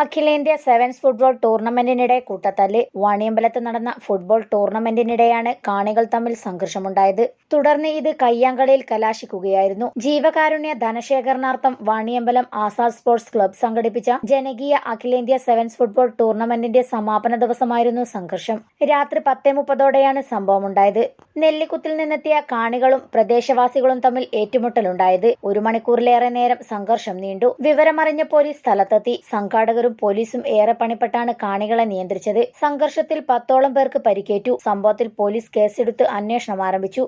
അഖിലേന്ത്യാ sevens football ടൂർണമെന്റിനിടെ കൂട്ടത്തല്ല് വാണിയമ്പലത്ത് നടന്ന football ടൂർണമെന്റിനിടെയാണ് കാണികൾ തമ്മിൽ സംഘർഷമുണ്ടായത്. തുടർന്ന് ഇത് കയ്യാങ്കളിയിൽ കലാശിക്കുകയായിരുന്നു. ജീവകാരുണ്യ ധനശേഖരണാർത്ഥം വാണിയമ്പലം ആസാദ് സ്പോർട്സ് ക്ലബ്ബ് സംഘടിപ്പിച്ച ജനകീയ അഖിലേന്ത്യാ സെവൻസ് ഫുട്ബോൾ ടൂർണമെന്റിന്റെ സമാപന ദിവസമായിരുന്നു സംഘർഷം. രാത്രി പത്തേ മുപ്പതോടെയാണ് സംഭവമുണ്ടായത്. നെല്ലിക്കുത്തിൽ നിന്നെത്തിയ കാണികളും പ്രദേശവാസികളും തമ്മിൽ ഏറ്റുമുട്ടലുണ്ടായത്. ഒരു മണിക്കൂറിലേറെ നേരം സംഘർഷം നീണ്ടു. വിവരമറിഞ്ഞ പോലീസ് സ്ഥലത്തെത്തി സംഘാടകരും പോലീസും ഏറെ പണിപ്പെട്ടാണ് കാണികളെ നിയന്ത്രിച്ചത് സംഘർഷത്തിൽ പത്തോളം പേർക്ക് പരിക്കേറ്റു സംഭവത്തിൽ പോലീസ് കേസെടുത്ത് അന്വേഷണം ആരംഭിച്ചു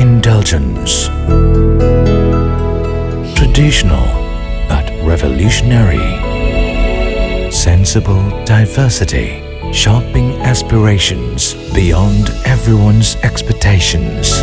Indulgence. Traditional but revolutionary. Sensible diversity. Shopping aspirations beyond everyone's expectations.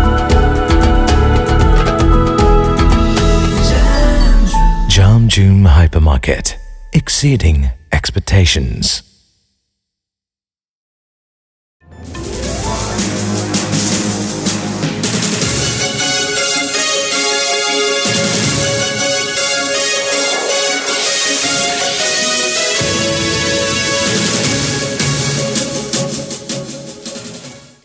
June Hypermarket, exceeding expectations.